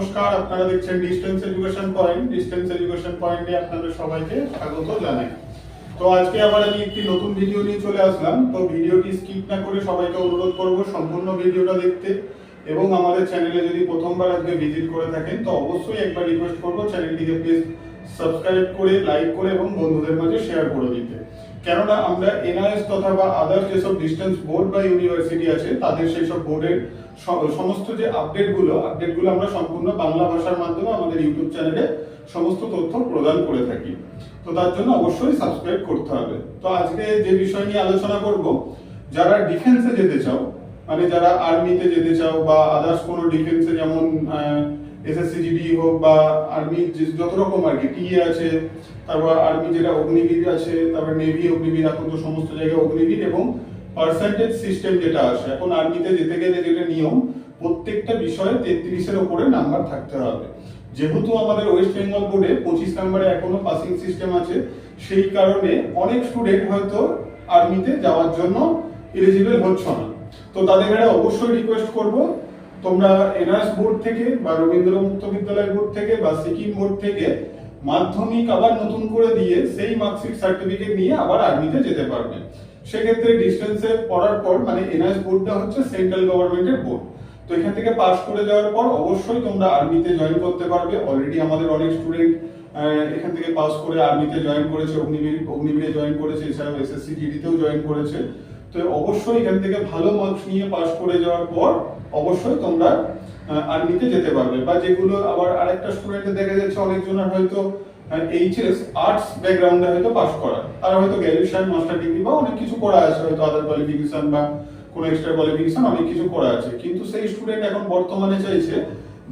নমস্কার, আপনারা দেখছেন distance education point distance education পয়েন্টে আপনাদের সবাইকে স্বাগত জানাই। তো আজকে আবার আমি একটি নতুন ভিডিও নিয়ে চলে আসলাম। তো ভিডিওটি স্কিপ না করে সবাইকে অনুরোধ করব সম্পূর্ণ ভিডিওটা দেখতে। এবং আমাদের চ্যানেলে যদি প্রথমবার আজকে ভিজিট করে থাকেন, তো অবশ্যই একবার রিকোয়েস্ট করব চ্যানেলটিকে প্লিজ সাবস্ক্রাইব করে লাইক করে এবং বন্ধুদের মাঝে শেয়ার করে দিতে। কেননা আমরা এনআইএস তথা বা আদার যেসব ডিস্টেন্স বোর্ড বা ইউনিভার্সিটি আছে, তাদের সেই সব বোর্ডের সমস্ত যে আপডেটগুলো আপডেটগুলো আমরা সম্পূর্ণ বাংলা ভাষার মাধ্যমে আমাদের ইউটিউব চ্যানেলে সমস্ত তথ্য প্রদান করে থাকি। তো তার জন্য অবশ্যই সাবস্ক্রাইব করতে হবে। তো আজকে যে বিষয় নিয়ে আলোচনা করব, যারা ডিফেন্সে যেতে চাও মানে যারা আর্মিতে যেতে চাও বা আদার্স কোনো ডিফেন্সে যেমন এসএসসিজিডি হোক বা আর্মি যত রকম আর কি টিএ আছে, তারপর আর্মি যেটা অগ্নিবীর আছে, তারপর নেভি, অগ্নিবীর এখন তো সমস্ত জায়গায় অগ্নিবীর এবং পার্সেন্টেজ সিস্টেম যেটা আছে, এখন আর্মিতে যেতে গেলে যেটা নিয়ম, প্রত্যেকটা বিষয়ে তেত্রিশের ওপরে নাম্বার থাকতে হবে। যেহেতু আমাদের ওয়েস্ট বেঙ্গল বোর্ডে পঁচিশ নাম্বারে এখনও পাসিং সিস্টেম আছে, সেই কারণে অনেক স্টুডেন্ট হয়তো আর্মিতে যাওয়ার জন্য এলিজিবল হচ্ছ না। তো তাদের অবশ্যই রিকোয়েস্ট করব তোমরা এনআরএস বোর্ড থেকে বা রবীন্দ্র মুক্ত বিদ্যালয় বোর্ড থেকে বা সিকিম বোর্ড থেকে মাধ্যমিক আবার নতুন করে দিয়ে সেই মার্কশিট সার্টিফিকেট নিয়ে আবার আর্মিতে যেতে পারবে। সেক্ষেত্রে ডিস্টেন্সে পড়ার পর মানে এনআরএস বোর্ডটা হচ্ছে সেন্ট্রাল গভর্নমেন্টের বোর্ড। তো এখান থেকে পাস করে যাওয়ার পর অবশ্যই তোমরা আর্মিতে জয়েন করতে পারবে। অলরেডি আমাদের অনেক স্টুডেন্ট এখান থেকে পাস করে আর্মিতে জয়েন করেছে, অগ্নিবীর, অগ্নিবীরে জয়েন করেছে, এছাড়াও এসএসসি জিডিতেও জয়েন করেছে। তো অবশ্যই এখান থেকে ভালো মার্কস নিয়ে পাস করে যাওয়ার পর অবশ্যই তোমরা আর্মিতে যেতে পারবে। বা যেগুলো আবার আরেকটা স্টুডেন্টে দেখা যাচ্ছে অনেকজনের হয়তো এইচএস আর্টস ব্যাকগ্রাউন্ডে হয়তো পাস করা তারা হয়তো গ্র্যাজুয়েশন মাস্টার ডিগ্রি বা অনেক কিছু করা আছে, হয়তো আদার কোয়ালিফিকেশন বা কোনো এক্সট্রা কোয়ালিফিকেশন অনেক কিছু করা আছে। কিন্তু সেই স্টুডেন্ট এখন বর্তমানে চাইছে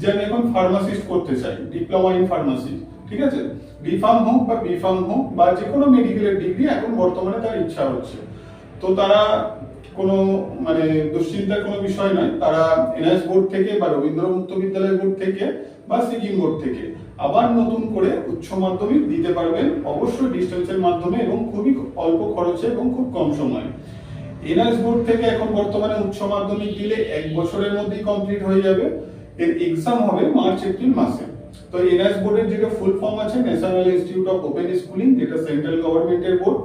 যে আমি এখন ফার্মাসিস্ট করতে চাই ডিপ্লোমা ইন ফার্মাসি ঠিক আছে? ডিফার্ম হোক বা বিফার্ম হোক বা যে কোনো মেডিকেলের ডিগ্রি এখন বর্তমানে তার ইচ্ছা হচ্ছে। তো তারা কোনো মানে দুশ্চিন্তার কোনো বিষয় নয় তারা এনএস বোর্ড থেকে বা রবীন্দ্র মুক্ত বিদ্যালয় বোর্ড থেকে বা সিকিম বোর্ড থেকে আবার নতুন করে উচ্চ মাধ্যমিক দিতে পারবেন, অবশ্যই ডিস্টেন্সের মাধ্যমে এবং খুবই অল্প খরচে এবং খুব কম সময়ে। এনএস বোর্ড থেকে এখন বর্তমানে উচ্চ মাধ্যমিক দিলে এক বছরের মধ্যেই কমপ্লিট হয়ে যাবে। এর এক্সাম হবে মার্চ, এপ্রিল মাসে। তো এনএস বোর্ডের যেটা ফুল ফর্ম আছে national institute of open schooling যেটা সেন্ট্রাল গভর্নমেন্টের বোর্ড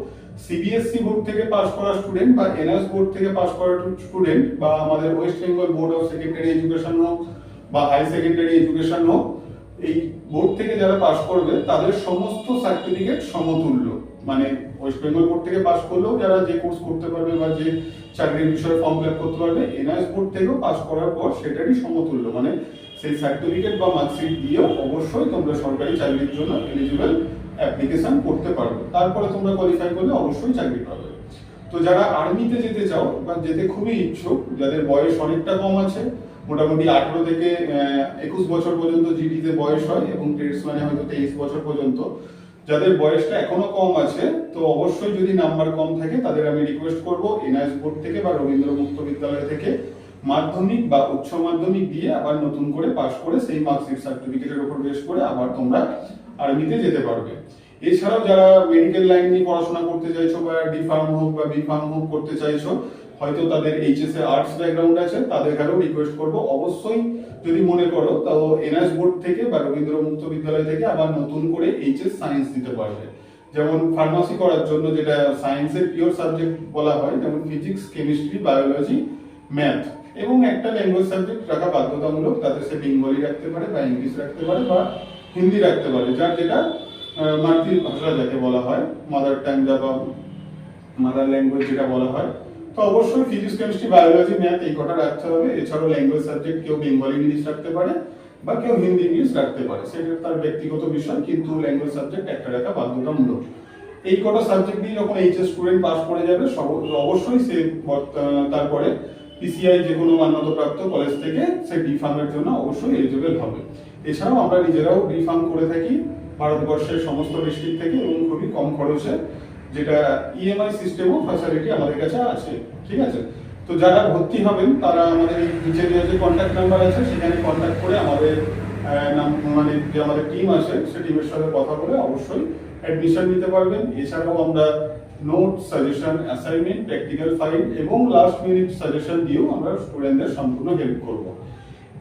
সিবিএসসি বোর্ড থেকে পাস করা স্টুডেন্ট বা এনএস বোর্ড থেকে পাস করা স্টুডেন্ট বা আমাদের West Bengal board of secondary education হোক বা হাই সেকেন্ডারি এডুকেশন হোক, এই বোর্ড থেকে যারা পাস করবে, তাদের সমস্ত সার্টিফিকেট সমতুল্য। মানে ওয়েস্ট বেঙ্গল বোর্ড থেকে পাস করলেও যারা যে কোর্স করতে পারবে বা যে চাকরির বিষয়ে ফর্ম ফিল করতে পারবে এনআইএস বোর্ড থেকেও পাস করার পর সেটারই সমতুল্য। মানে সেই সার্টিফিকেট বা মার্কশিট দিয়েও অবশ্যই তোমরা সরকারি চাকরির জন্য এলিজিবল অ্যাপ্লিকেশন করতে পারবে। তারপরে তোমরা কোয়ালিফাই করলে অবশ্যই চাকরি পাবে। তো যারা আর্মিতে যেতে চাও বা যেতে খুবই ইচ্ছুক, যাদের বয়স অনেকটা কম আছে, মোটামুটি আঠেরো থেকে একুশ বছর পর্যন্ত জিডিতে বয়স হয় এবং ট্রেডস মানে হয়তো তেইশ বছর পর্যন্ত, যাদের বয়সটা এখনও কম আছে, তো অবশ্যই যদি নাম্বার কম থাকে, তাদের আমি রিকোয়েস্ট করব এনআইএস বোর্ড থেকে বা রবীন্দ্র মুক্ত বিদ্যালয় থেকে মাধ্যমিক বা উচ্চ মাধ্যমিক দিয়ে আবার নতুন করে পাশ করে সেই মার্কশিট সার্টিফিকেটের উপর বেশ করে আবার তোমরা আর্মিতে যেতে পারবে। এছাড়াও যারা মেডিকেল লাইন নিয়ে পড়াশোনা করতে চাইছো বা ডি ফার্ম হোক বা বি ফার্ম হোক করতে চাইছো, হয়তো তাদের এইচএস এ আর্টস ব্যাকগ্রাউন্ড আছে তাদের কাছেও রিকোয়েস্ট করব। অবশ্যই যদি মনে করো, তো এনএস বোর্ড থেকে বা রবীন্দ্র মুক্ত বিদ্যালয় থেকে আবার নতুন করে এইচএস সায়েন্স দিতে পারবে। যেমন ফার্মাসি করার জন্য যেটা সায়েন্সের পিওর সাবজেক্ট বলা হয়, যেমন ফিজিক্স কেমিস্ট্রি বায়োলজি ম্যাথ এবং একটা ল্যাঙ্গুয়েজ সাবজেক্ট রাখা বাধ্যতামূলক, তাতে সে বেঙ্গলি রাখতে পারে বা ইংলিশ রাখতে পারে বা হিন্দি রাখতে পারে, যার যেটা মাতৃভাষা যাকে বলা হয় মাদার টাং যা বা মাদার ল্যাঙ্গুয়েজ যেটা বলা হয়। তো অবশ্যই ফিজিক্স কেমিস্ট্রি বায়োলজি ম্যাথ এই কটা রাখতে হবে। এছাড়াও ল্যাঙ্গুয়েজ সাবজেক্ট কেউ বেঙ্গলি ইংলিশ রাখতে পারে বা কেউ হিন্দি ইংলিশ রাখতে পারে। সেটা তার ব্যক্তিগত বিষয়, কিন্তু ল্যাঙ্গুয়েজ সাবজেক্ট একটা রাখা বাধ্যতামূলক। এই কটা সাবজেক্ট দিয়ে যখন এইচএস স্টুডেন্ট পাস করে যাবে অবশ্যই সে তারপরে পিসিআই যে কোনো মান্যতাপ্রাপ্ত কলেজ থেকে সে ডি ফার্মের জন্য অবশ্যই এলিজিবল হবে। এছাড়াও আমরা নিজেরাও ডি ফার্ম করে থাকি ভারতবর্ষের সমস্ত ডিস্ট্রিক্ট থেকে এবং খুবই কম খরচে, যেটা ইএমআই সিস্টেমও ফ্যাসিলিটি আমাদের কাছে আছে, ঠিক আছে? তো যারা ভর্তি হবেন, তারা আমাদের এই নিচে যে যে কন্ট্যাক্ট নাম্বার আছে, সেখানে কন্ট্যাক্ট করে আমাদের মানে যে আমাদের টিম আছে, সে টিমের সাথে কথা বলে অবশ্যই অ্যাডমিশন নিতে পারবেন। এছাড়াও আমরা note suggestion assignment practical file এবং লাস্ট মিনিট সাজেশন দিয়েও আমরা স্টুডেন্টদের সম্পূর্ণ হেল্প করব।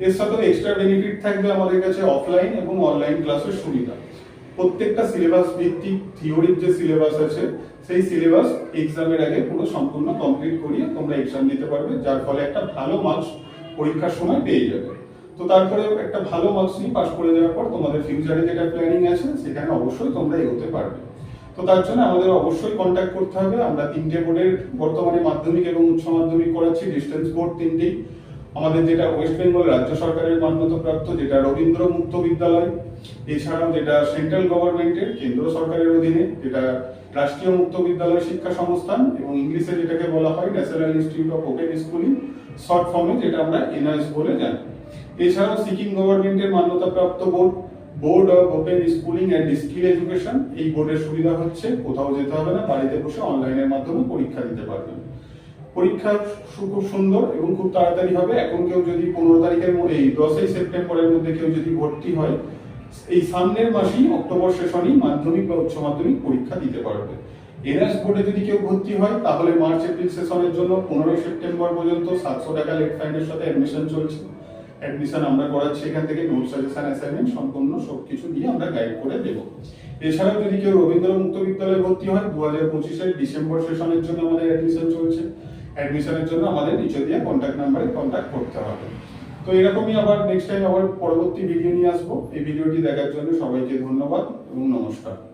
এর সাথে এক্সট্রা বেনিফিট থাকবে আমাদের কাছে অফলাইন এবং অনলাইন ক্লাসের সুবিধা। প্রত্যেকটা সিলেবাস ভিত্তিক থিওরির যে সিলেবাস আছে, সেই সিলেবাস এক্সামের আগে পুরো সম্পূর্ণ কমপ্লিট করিয়ে তোমরা এক্সাম দিতে পারবে, যার ফলে একটা ভালো মার্কস পরীক্ষার সময় পেয়ে যাবে। তো তারপরে একটা ভালো মার্কস নিয়ে পাস করে যাওয়ার পর তোমাদের ফিউচারে যেটা প্ল্যানিং আছে, সেখানে অবশ্যই তোমরা এগোতে পারবে। তো তার জন্য আমাদের অবশ্যই কন্ট্যাক্ট করতে হবে। আমরা তিনটে বোর্ডের বর্তমানে মাধ্যমিক এবং উচ্চ মাধ্যমিক করাচ্ছি ডিস্টেন্স বোর্ড তিনটেই। আমাদের যেটা ওয়েস্ট বেঙ্গল রাজ্য সরকারের মান্যতাপ্রাপ্ত যেটা রবীন্দ্র মুক্ত বিদ্যালয়, এছাড়াও যেটা সেন্ট্রাল গভর্নমেন্টের কেন্দ্র সরকারের অধীনে, যেটা রাষ্ট্রীয় মুক্ত বিদ্যালয় শিক্ষা সংস্থান এবং ইংলিশে যেটাকে বলা হয় national institute of open schooling short ফর্মে যেটা আমরা এনআইএস বলে জানি। এছাড়াও সিকিম গভর্নমেন্টের মান্যতাপ্রাপ্ত board board of open schooling and skill education. এই বোর্ডের সুবিধা হচ্ছে কোথাও যেতে হবে না, বাড়িতে বসে অনলাইনের মাধ্যমে পরীক্ষা দিতে পারবেন। পরীক্ষা খুব সুন্দর এবং খুব তাড়াতাড়ি হবে। এখন কেউ যদি পনেরো তারিখের মধ্যে, এই দশই সেপ্টেম্বরের মধ্যে কেউ যদি ভর্তি হয়, এই সামনের মাসেই অক্টোবর সেশনেই মাধ্যমিক বা উচ্চ মাধ্যমিক পরীক্ষা দিতে পারবে। এনএস বোর্ডে যদি কেউ ভর্তি হয়, তাহলে মার্চ, এপ্রিল সেশনের জন্য পনেরোই সেপ্টেম্বর পর্যন্ত সাতশো টাকা লেট ফাইনের সাথে অ্যাডমিশন চলছে। অ্যাডমিশন আমরা করাচ্ছি এখান থেকে নোট সাজেশন অ্যাসাইনমেন্ট সম্পূর্ণ সবকিছু দিয়ে আমরা গাইড করে দেব। এছাড়াও যদি কেউ রবীন্দ্র মুক্ত বিদ্যালয়ে ভর্তি হয় দু হাজার পঁচিশের ডিসেম্বর সেশনের জন্য আমাদের অ্যাডমিশন চলছে। অ্যাডমিশনের জন্য আমাদের নিচে দিয়ে কন্ট্যাক্ট নাম্বারে কন্ট্যাক্ট করতে হবে। তো এরকমই আবার নেক্সট টাইম আবার পরবর্তী ভিডিও নিয়ে আসব। এই ভিডিওটি দেখার জন্য সবাইকে ধন্যবাদ এবং নমস্কার।